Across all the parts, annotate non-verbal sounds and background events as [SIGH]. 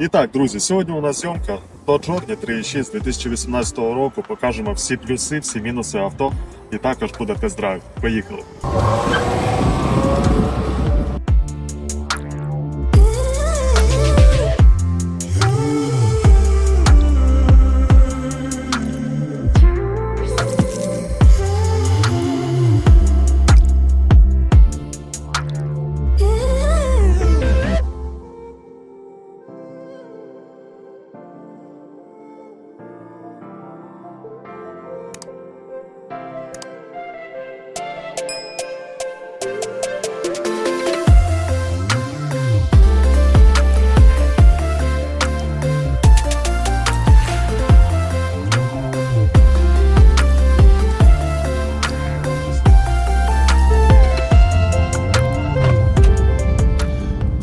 І так, друзі, сьогодні у нас зйомка Journey 3.6 2018 року. Покажемо всі плюси, всі мінуси авто. І також буде тест-драйв. Поїхали!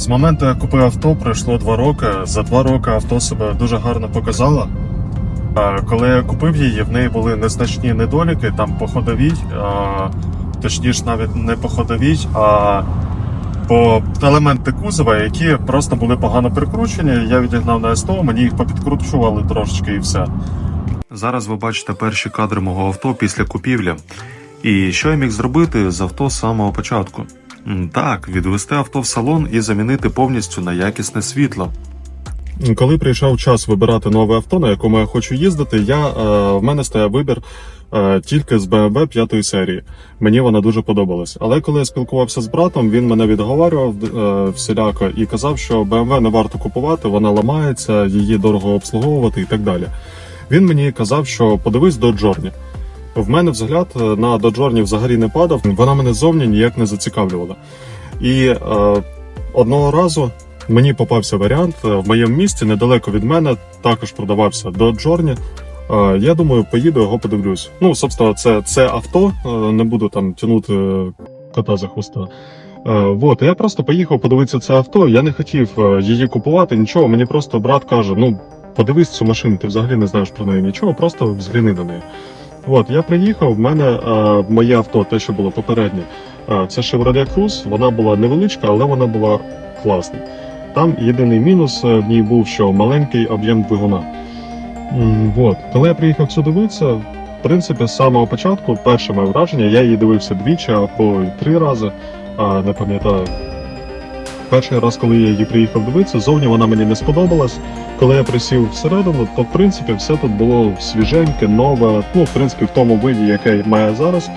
З моменту, як купив авто, пройшло два роки. За два роки авто себе дуже гарно показало. Коли я купив її, в неї були незначні недоліки, там по ходовій, точніше, навіть не по ходовій, а по елементи кузова, які просто були погано прикручені. Я відігнав на СТО, мені їх попідкручували трошечки і все. Зараз ви бачите перші кадри мого авто після купівлі. І що я міг зробити з авто з самого початку? Так, відвести авто в салон і замінити повністю на якісне світло. Коли прийшов час вибирати нове авто, на якому я хочу їздити, я, е, в мене стояв вибір е, тільки з BMW 5 серії. Мені вона дуже подобалась. Але коли я спілкувався з братом, він мене відговарював е, всіляко і казав, що BMW не варто купувати, вона ламається, її дорого обслуговувати і так далі. Він мені казав, що подивись до Джорні. В мене взгляд е, на Доджорні взагалі не падав, вона мене зовні ніяк не зацікавлювала. І е, одного разу мені попався варіант е, в моєму місті, недалеко від мене, також продавався Доджорні. Е, я думаю, поїду його подивлюсь. Ну, собственно, це, це авто, е, не буду там тягнути кота за хвоста. Вот, я просто поїхав подивитися це авто. Я не хотів її купувати, нічого. Мені просто брат каже: ну подивись цю машину, ти взагалі не знаєш про неї нічого, просто взгляни на неї. От, я приїхав, в мене е, моє авто, те, що було попереднє, е, це Chevrolet Cruze, вона була невеличка, але вона була класна. Там єдиний мінус е, в ній був, що маленький об'єм двигуна. М, Вот. Коли я приїхав сюди дивитися, в принципі, з самого початку, перше моє враження, я її дивився двічі або три рази, а, не пам'ятаю. Перший раз, коли я її приїхав дивитися, зовні вона мені не сподобалась. Коли я присів всередину, то в принципі все тут було свіженьке, нове, ну в принципі в тому виді, яке має зараз.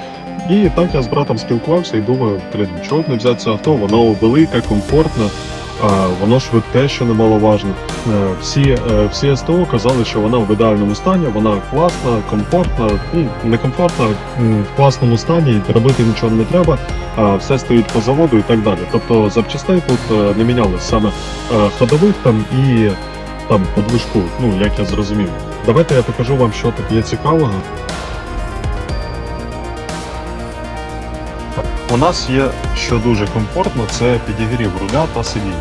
І так я з братом спілкувався і думаю, блін, чого б не взяти це авто, воно велике, комфортне, воно швидке, що немаловажно. Е, Всі, е, всі СТО казали, що вона в ідеальному стані, вона класна, комфортна, ну не комфортна, в класному стані, робити нічого не треба, все стоїть по заводу і так далі. Тобто запчастей тут е, не мінялось саме ходових там і там по движку, ну як я зрозумів. Давайте я покажу вам, що тут є цікавого. У нас є, що дуже комфортно, це підігрів руля та сидінь.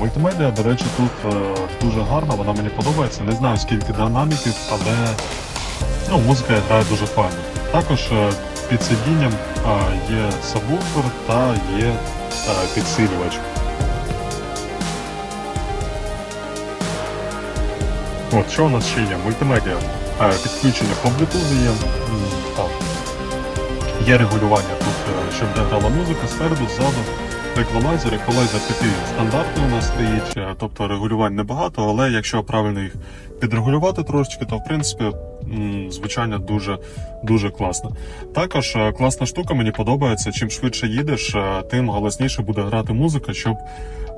Мультимедіа, до речі, тут е, дуже гарна, вона мені подобається. Не знаю скільки динаміків, але ну, музика грає дуже файно. Також е, під сидінням е, є сабвуфер та є е, підсилювач. От, що у нас ще є? Мультимедіа. Е, Підключення по є. Там. Є регулювання тут, е, щоб де грала музика спереду, ззаду. Еквалайзер. Еквалайзер такий стандартний у нас стоїть, е, тобто регулювань небагато, але якщо правильно їх підрегулювати трошечки, то в принципі м, звучання дуже дуже класно. Також е, класна штука, мені подобається. Чим швидше їдеш, е, тим голосніше буде грати музика, щоб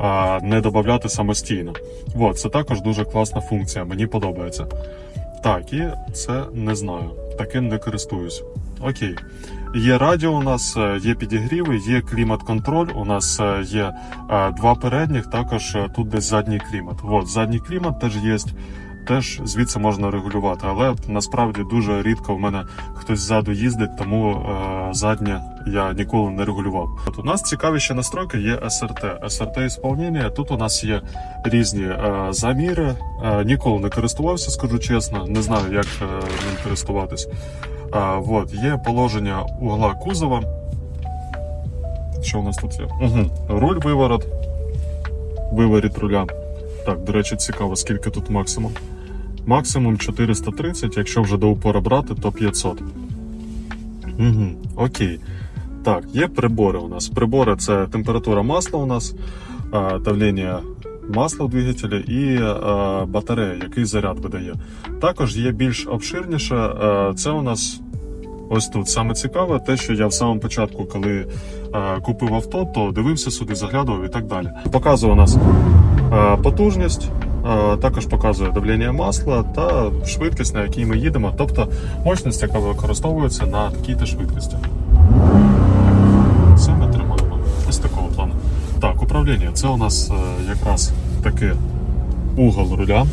е, не додати самостійно. От, це також дуже класна функція, мені подобається. Так, і це не знаю. Таким не користуюсь. Окей. Є радіо у нас, є підігріви, є клімат-контроль. У нас є два передніх, також тут десь задній клімат. От, задній клімат теж є. Теж звідси можна регулювати. Але насправді дуже рідко в мене хтось ззаду їздить, тому е, заднє я ніколи не регулював. От у нас цікаві ще настройки є SRT. SRT ісполнення. Тут у нас є різні е, заміри. Е, ніколи не користувався, скажу чесно. Не знаю, як ним користуватись. От, є положення угла кузова. Що у нас тут є? Угу. Руль виворот. Виворіт руля. Так, до речі, цікаво, скільки тут максимум. Максимум 430, якщо вже до упора брати, то 500. Угу, окей. Так, є прибори у нас. Прибори це температура масла у нас, давлення масла в двигателі і батарея, який заряд видає. Також є більш обширніше. Це у нас ось тут. Саме цікаве, те, що я в самому початку, коли купив авто, то дивився сюди, заглядував і так далі. Показує у нас потужність. Також показує давлення масла та швидкість, на якій ми їдемо, тобто мощність, яка використовується на такій-то швидкості. Це ми тримаємо. Ось такого плану. Так, управління. Це у нас е, якраз таке угол руля.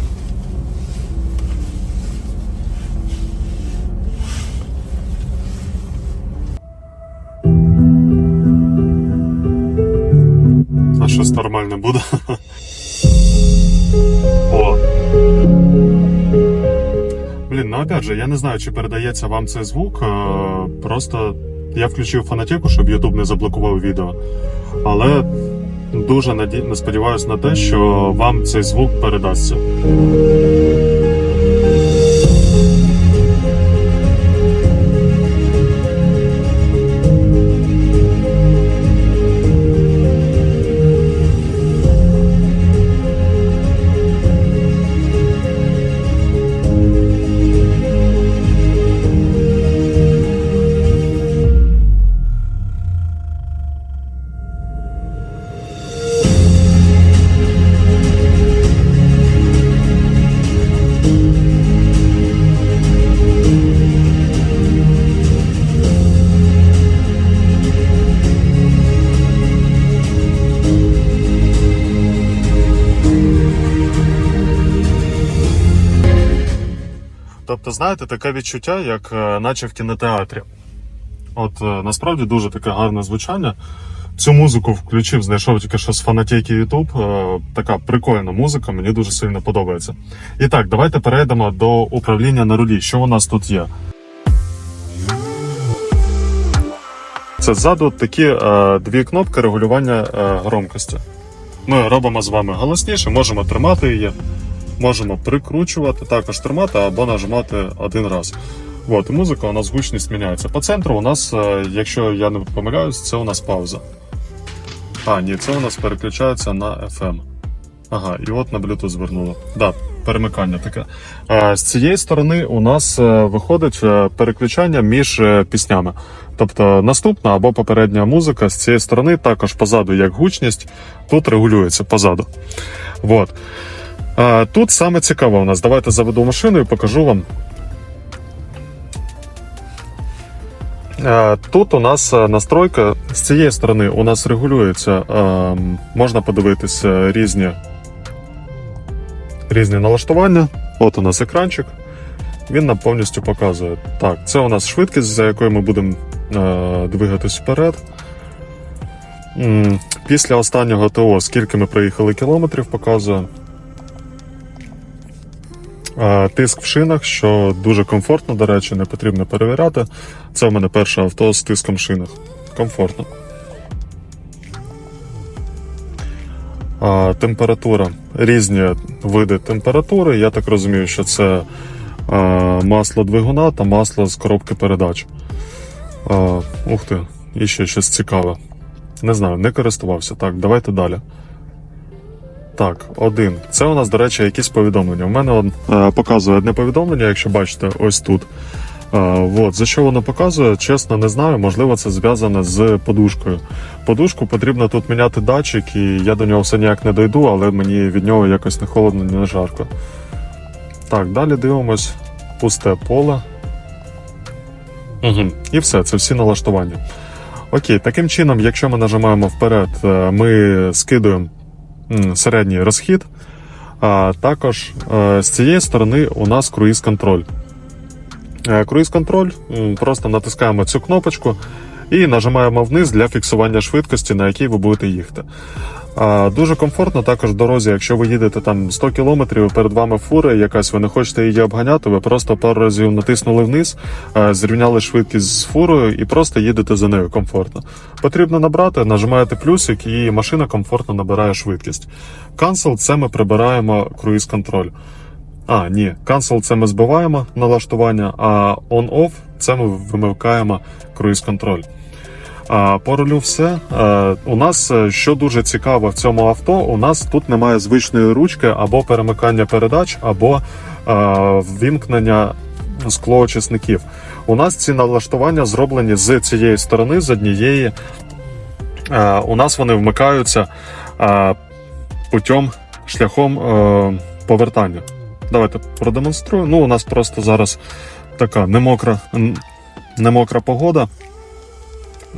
Щось нормальне буде. О. Блін, ну опять же, я не знаю, чи передається вам цей звук. е, Просто я включив фонотеку, щоб YouTube не заблокував відео. Але дуже наді... сподіваюся на те, що вам цей звук передасться. Тобто, знаєте, таке відчуття, як е, наче в кінотеатрі. От е, насправді дуже таке гарне звучання. Цю музику включив, знайшов тільки що з фанатейки YouTube. Е, Така прикольна музика, мені дуже сильно подобається. І так, давайте перейдемо до управління на рулі. Що у нас тут є? Це ззаду такі е, дві кнопки регулювання е, громкості. Ми робимо з вами голосніше, можемо тримати її, можемо прикручувати, також тримати або нажимати один раз. От, і музика у нас гучність міняється. По центру у нас, е, якщо я не помиляюсь, це у нас пауза. А, ні, це у нас переключається на FM. Ага, і от на Bluetooth звернуло. Да, перемикання таке. Е, З цієї сторони у нас е, виходить переключання між піснями. Тобто наступна або попередня музика з цієї сторони також позаду, як гучність, тут регулюється позаду. Вот. Тут саме цікаве у нас. Давайте заведу машину і покажу вам. Тут у нас настройка з цієї сторони у нас регулюється. Можна подивитися різні, різні налаштування. От у нас екранчик. Він нам повністю показує. Так, це у нас швидкість, за якою ми будемо двигатись вперед. Після останнього ТО, скільки ми проїхали кілометрів, показує. Тиск в шинах, що дуже комфортно, до речі, не потрібно перевіряти. Це в мене перше авто з тиском в шинах. Комфортно. Температура. Різні види температури. Я так розумію, що це масло двигуна та масло з коробки передач. Ух ти, і ще щось цікаве. Не знаю, не користувався. Так, давайте далі. Так, один. Це у нас, до речі, якісь повідомлення. У мене он, е, показує одне повідомлення, якщо бачите, ось тут. Е, вот. За що воно показує, чесно, не знаю. Можливо, це зв'язане з подушкою. Подушку потрібно тут міняти датчик, і я до нього все ніяк не дойду, але мені від нього якось не холодно, не жарко. Так, далі дивимось. Пусте поле. Угу. І все, це всі налаштування. Окей, таким чином, якщо ми нажимаємо вперед, е, ми скидуємо середній розхід. А також е, з цієї сторони у нас круїз-контроль. Е, Круїз-контроль просто натискаємо цю кнопочку і нажимаємо вниз для фіксування швидкості, на якій ви будете їхати. Дуже комфортно також в дорозі, якщо ви їдете там 100 км, і перед вами фура якась, ви не хочете її обганяти, ви просто пару разів натиснули вниз, е, зрівняли швидкість з фурою і просто їдете за нею комфортно. Потрібно набрати, нажимаєте плюсик, і машина комфортно набирає швидкість. Cancel – це ми прибираємо круїз-контроль. А, ні, cancel це ми збиваємо налаштування, а on-off це ми вимикаємо круїз-контроль. А, по рулю все. Е, у нас, е, що дуже цікаво в цьому авто, у нас тут немає звичної ручки або перемикання передач, або е, ввімкнення склоочисників. У нас ці налаштування зроблені з цієї сторони, з однієї. У нас вони вмикаються путем шляхом повертання. Давайте продемонструю. Ну, у нас просто зараз така немокра, немокра погода.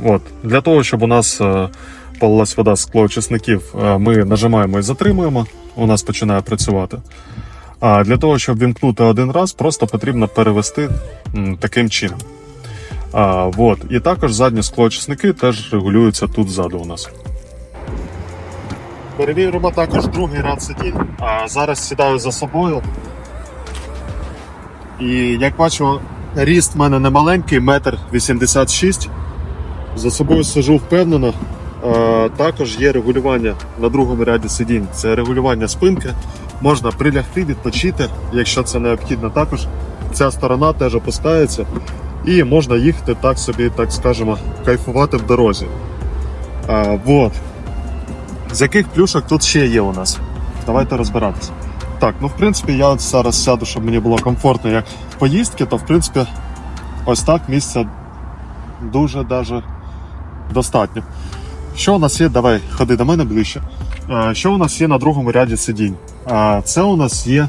От. Для того, щоб у нас е, полилась вода з склоочисників, е, ми нажимаємо і затримуємо, у нас починає працювати. А для того, щоб вімкнути один раз, просто потрібно перевести таким чином. А, вот. І також задні склоочисники теж регулюються тут ззаду у нас. Перевіримо також другий ряд сидінь. А зараз сідаю за собою. І як бачу, ріст в мене не маленький, метр 86. За собою сижу впевнено. Е, також є регулювання на другому ряді сидінь. Це регулювання спинки. Можна прилягти, відпочити, якщо це необхідно. Також ця сторона теж опускається. І можна їхати так собі, так скажемо, кайфувати в дорозі. А, вот. З яких плюшок тут ще є у нас? Давайте розбиратися. Так, ну в принципі, я зараз сяду, щоб мені було комфортно як в поїздці, то в принципі ось так місця дуже даже достатньо. Що у нас є? Давай, ходи до мене ближче. Що у нас є на другому ряді сидінь? Це у нас є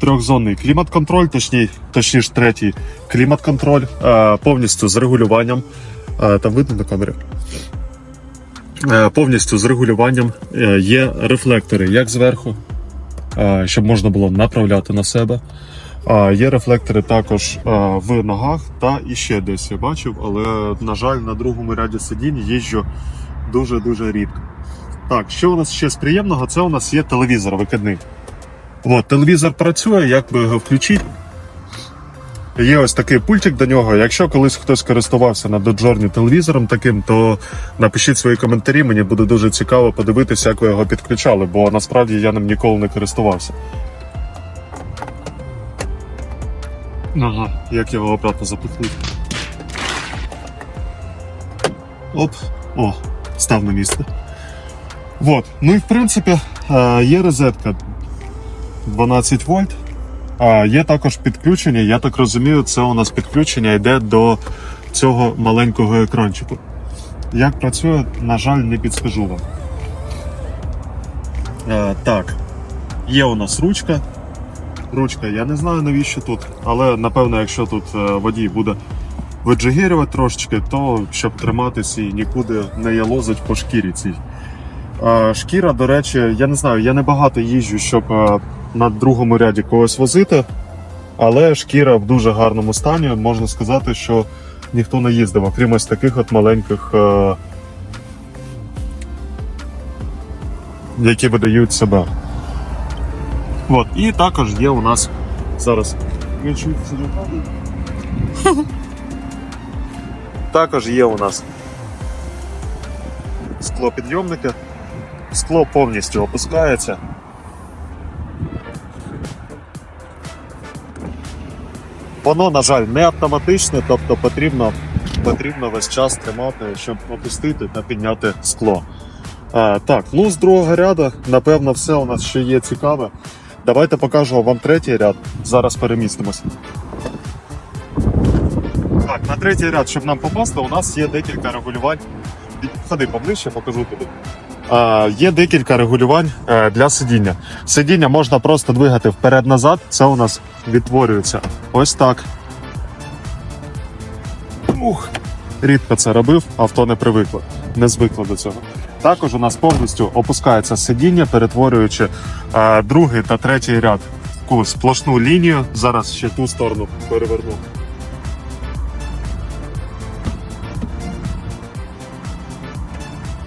трьохзонний клімат-контроль, точніше, третій клімат-контроль, повністю з регулюванням. Там видно на камері. Повністю з регулюванням Е, є рефлектори як зверху, щоб можна було направляти на себе. Є рефлектори також в ногах та іще десь я бачив, але, на жаль, на другому ряді сидінь їжджу дуже-дуже рідко. Так, що у нас ще з приємного? Це у нас є телевізор викидний. От, телевізор працює, як би його включити. Є ось такий пультик до нього. Якщо колись хтось користувався на доджорні телевізором таким, то напишіть свої коментарі. Мені буде дуже цікаво подивитися, як ви його підключали, бо насправді я ним ніколи не користувався. Ага, як його обратно запихнути. Оп, о, став на місце. Вот. Ну і в принципі е, є розетка 12 вольт. А є також підключення. Я так розумію, це у нас підключення йде до цього маленького екранчику. Як працює, на жаль, не підскажу вам. Е, так, є у нас ручка. Ручка, я не знаю навіщо тут, але напевно, якщо тут е, водій буде виджигірювати трошечки, то щоб триматись і нікуди не ялозить по шкірі цій. Шкіра, до речі, я не знаю, я не багато їжджу, щоб е, на другому ряді когось возити, але шкіра в дуже гарному стані. Можна сказати, що ніхто не їздив, окрім ось таких от маленьких, е, які видають себе. От. І також є у нас зараз. [LAUGHS] Також є у нас склопідйомники. Скло повністю опускається. Воно, на жаль, не автоматичне, тобто потрібно, потрібно весь час тримати, щоб опустити та підняти скло. А, так, ну з другого ряду, напевно, все у нас ще є цікаве. Давайте покажу вам третій ряд. Зараз перемістимося. Так, на третій ряд, щоб нам попасти, у нас є декілька регулювань. Ходи поближче, покажу. А, є декілька регулювань е, для сидіння. Сидіння можна просто двигати вперед-назад. Це у нас відтворюється ось так. Ух, рідко це робив, авто не привикло, не звикло до цього. Також у нас повністю опускається сидіння, перетворюючи е, другий та третій ряд таку сплошну лінію. Зараз ще ту сторону переверну.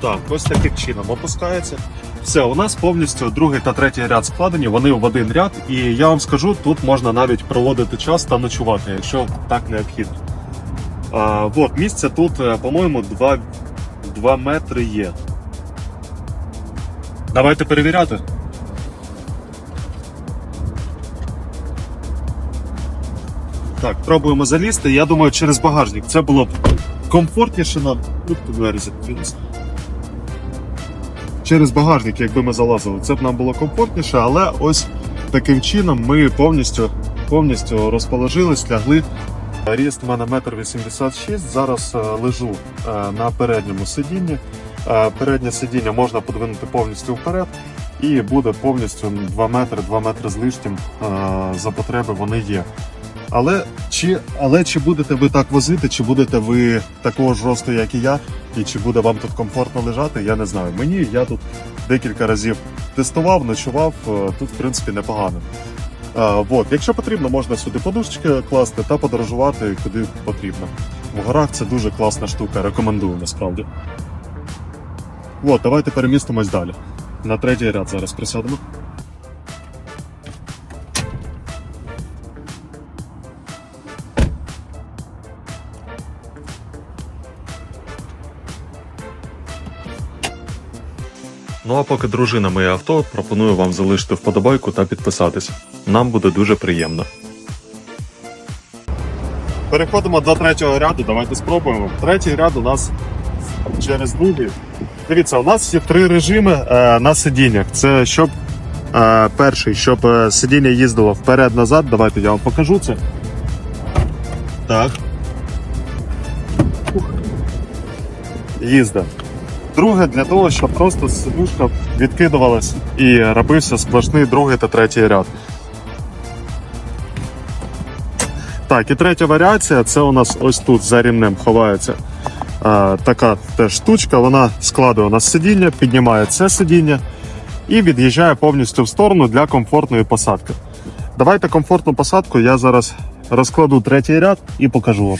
Так, ось таким чином опускається. Все, у нас повністю другий та третій ряд складені, вони в один ряд, і я вам скажу, тут можна навіть проводити час та ночувати, якщо так необхідно. А, от, місце тут, е, по-моєму, 2, 2 метри є. Давайте перевіряти. Так, пробуємо залізти. Я думаю, через багажник це було б комфортніше нам. Двері. Через багажник, якби ми залазили, це б нам було комфортніше, але ось таким чином ми повністю, повністю розположились, лягли. Ріст у мене метр вісімдесят шість. Зараз е, лежу е, на передньому сидінні. Переднє сидіння можна подвинути повністю вперед, і буде повністю 2 метри, 2 метри з лишнім за потреби вони є. Але чи, але чи будете ви так возити, чи будете ви такого ж росту, як і я, і чи буде вам тут комфортно лежати, я не знаю. Мені я тут декілька разів тестував, ночував, тут в принципі непогано. А, вот. Якщо потрібно, можна сюди подушечки класти та подорожувати куди потрібно. В горах це дуже класна штука, рекомендую насправді. От, давайте перемістимось далі. На третій ряд зараз присядемо. Ну а поки дружина моє авто, пропоную вам залишити вподобайку та підписатись. Нам буде дуже приємно. Переходимо до третього ряду, давайте спробуємо. Третій ряд у нас через другий. Дивіться, у нас є три режими е, на сидіннях. Це щоб е, перший, щоб е, сидіння їздило вперед-назад. Давайте я вам покажу це. Так. Ух. Їзде. Друге для того, щоб просто сидушка відкидувалась і робився сплошний другий та третій ряд. Так, і третя варіація це у нас ось тут за рівнем ховається така теж штучка. Вона складує у нас сидіння, піднімає це сидіння і від'їжджає повністю в сторону для комфортної посадки. Давайте комфортну посадку я зараз розкладу третій ряд і покажу вам.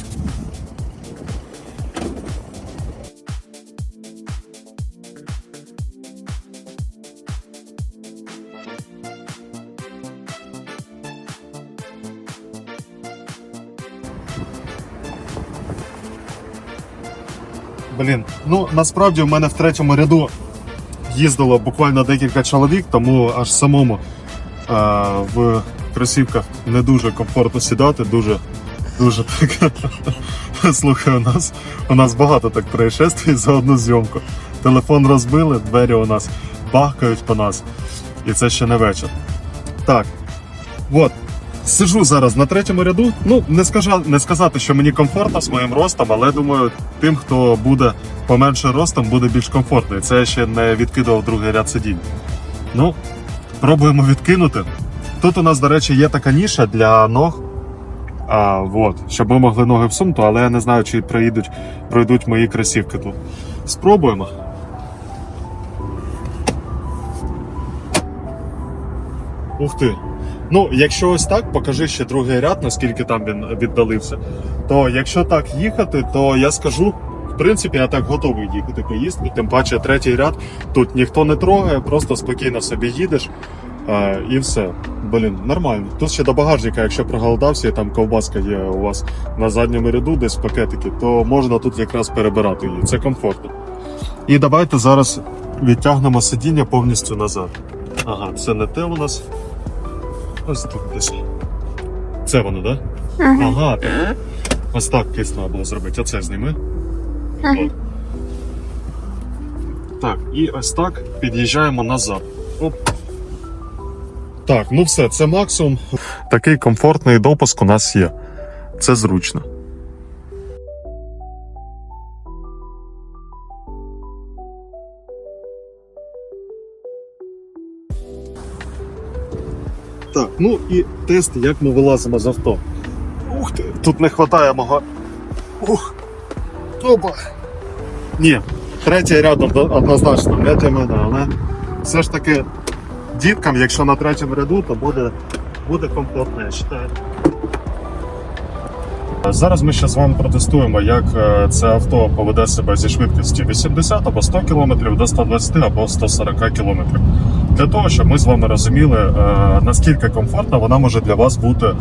Блін, ну насправді в мене в третьому ряду їздило буквально декілька чоловік, тому аж самому е, в кросівках не дуже комфортно сідати, дуже, дуже так. [LAUGHS] Слухай, у нас, у нас багато так происшествий за одну зйомку. Телефон розбили, двері у нас бахкають по нас. І це ще не вечір. Так. От. Сижу зараз на третьому ряду. Ну, не, скажа, не сказати, що мені комфортно з моїм ростом, але думаю, тим, хто буде поменше ростом, буде більш комфортно. І це я ще не відкидував другий ряд сидінь. Ну, пробуємо відкинути. Тут у нас, до речі, є така ніша для ног. А, вот, щоб ми могли ноги всунути, але я не знаю, чи проїдуть, пройдуть мої кросівки тут. Спробуємо. Ух ти. Ну, якщо ось так, покажи ще другий ряд, наскільки там він віддалився. То якщо так їхати, то я скажу, в принципі, я так готовий їхати поїздити. Тим паче третій ряд тут ніхто не трогає, просто спокійно собі їдеш. А, і все. Блін, нормально. Тут ще до багажника, якщо проголодався, і там ковбаска є у вас на задньому ряду, десь пакетики, то можна тут якраз перебирати її. Це комфортно. І давайте зараз відтягнемо сидіння повністю назад. Ага, це не те у нас. Ось тут десь. Це воно, так? Да? Ага. так. Ось так кисно було зробити. Оце зніми. От. Так, і ось так під'їжджаємо назад. Оп. Так, ну все, це максимум. Такий комфортний допуск у нас є. Це зручно. Так, ну і тест, як ми вилазимо з авто. Ух ти, тут не вистачає мого. Ух. Опа. Ні, Третій ряд однозначно не для мене, але все ж таки діткам, якщо на третьому ряду, то буде, буде комфортно, я вважаю. Зараз ми ще з вами протестуємо, як е, це авто поведе себе зі швидкістю 80 або 100 км до 120 або 140 км. Для того, щоб ми з вами розуміли, е, наскільки комфортно вона може для вас бути е,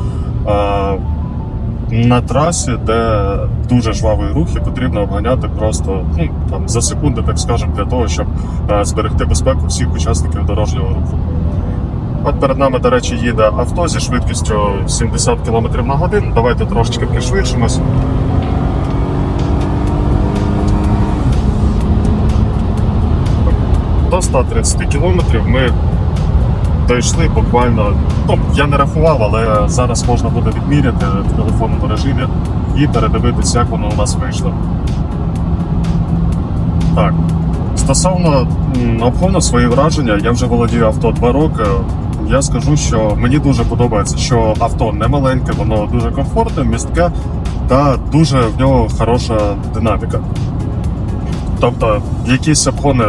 на трасі, де дуже жвавий рух і потрібно обганяти просто ну, там, за секунди, так скажемо, для того, щоб е, зберегти безпеку всіх учасників дорожнього руху. От перед нами, до речі, їде авто зі швидкістю 70 км на годину. Давайте трошечки пришвидшимось. До 130 км ми дійшли буквально. Ну, я не рахував, але зараз можна буде відміряти в телефонному режимі і передивитися, як воно у нас вийшло. Так. Стосовно м, обгону свої враження, я вже володію авто 2 роки. Я скажу, що мені дуже подобається, що авто не маленьке, воно дуже комфортне, містке та дуже в нього хороша динаміка. Тобто якісь обгони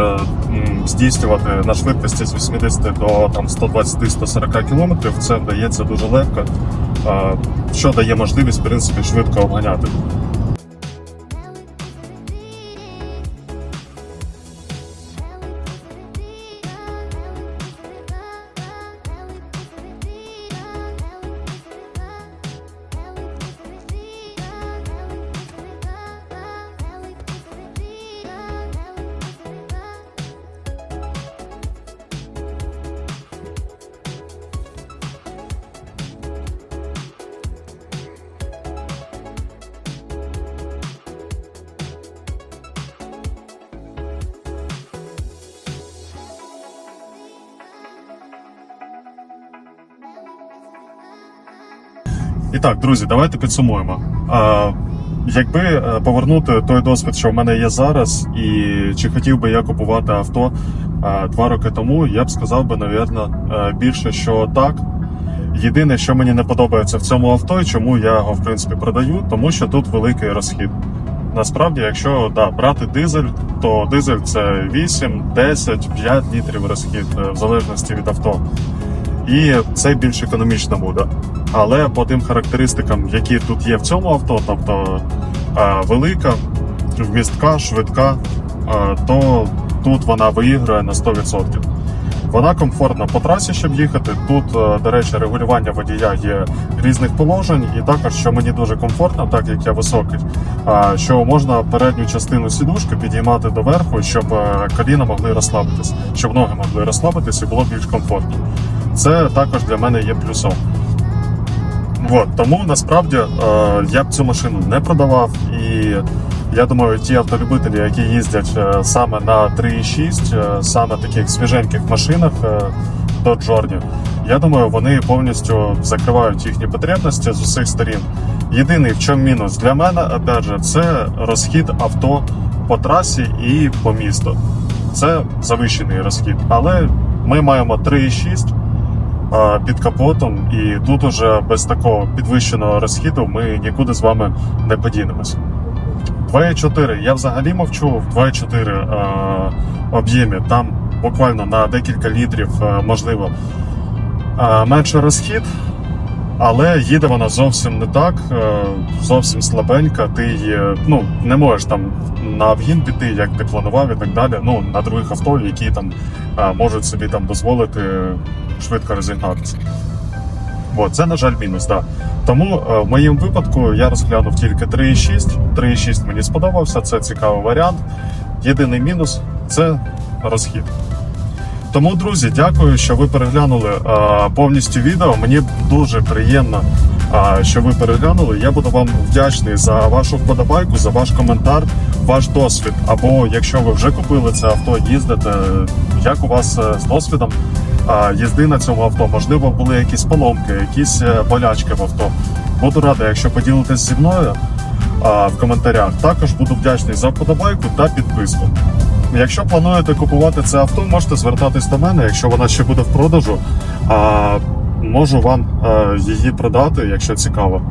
здійснювати на швидкості з 80 до там, 120-140 км, це вдається дуже легко, що дає можливість в принципі, швидко обганяти. І так, друзі, давайте підсумуємо. А, якби е, повернути той досвід, що в мене є зараз, і чи хотів би я купувати авто а, два роки тому, я б сказав би, навірно, е, більше, що так. Єдине, що мені не подобається в цьому авто, і чому я його в принципі продаю, тому що тут великий розхід. Насправді, якщо да, брати дизель, то дизель це 8, 10, 5 літрів розхід, е, в залежності від авто. І це більш економічно буде. Але по тим характеристикам, які тут є в цьому авто, тобто е, велика, вмістка, швидка, е, то тут вона виіграє на 100%. Вона комфортна по трасі, щоб їхати. Тут, е, до речі, регулювання водія є різних положень, і також, що мені дуже комфортно, так як я високий, що можна передню частину сідушки підіймати доверху, щоб коліна могли розслабитись, щоб ноги могли розслабитись і було більш комфортно. Це також для мене є плюсом. От, тому насправді е, я б цю машину не продавав, і я думаю, ті автолюбителі, які їздять е, саме на 3.6, е, саме таких свіженьких машинах е, до Journey, я думаю, вони повністю закривають їхні потребності з усіх сторін. Єдиний в чому мінус для мене, опять же, це розхід авто по трасі і по місту. Це завищений розхід, але ми маємо 3.6 а, під капотом, і тут уже без такого підвищеного розхіду ми нікуди з вами не подінемось. 2.4 я взагалі мовчу в 2.4 а, об'ємі. Там буквально на декілька літрів можливо менше розхід, але їде вона зовсім не так, е, зовсім слабенька. Ти її ну, не можеш там на обгін піти, як ти планував і так далі. Ну, на других авто, які там можуть собі там дозволити швидко розігнатися. От, це, на жаль, мінус. Да. Тому е, в моєму випадку я розглянув тільки 3.6. 3.6 мені сподобався, це цікавий варіант. Єдиний мінус це розхід. Тому, друзі, дякую, що ви переглянули е, повністю відео. Мені дуже приємно, е, що ви переглянули. Я буду вам вдячний за вашу вподобайку, за ваш коментар, ваш досвід. Або якщо ви вже купили це авто, їздите, як у вас е, з досвідом е, їзди на цьому авто. Можливо, були якісь поломки, якісь болячки в авто. Буду радий, якщо поділитесь зі мною а, в коментарях. Також буду вдячний за вподобайку та підписку. Якщо плануєте купувати це авто, можете звертатись до мене, якщо вона ще буде в продажу. А, можу вам її продати, якщо цікаво.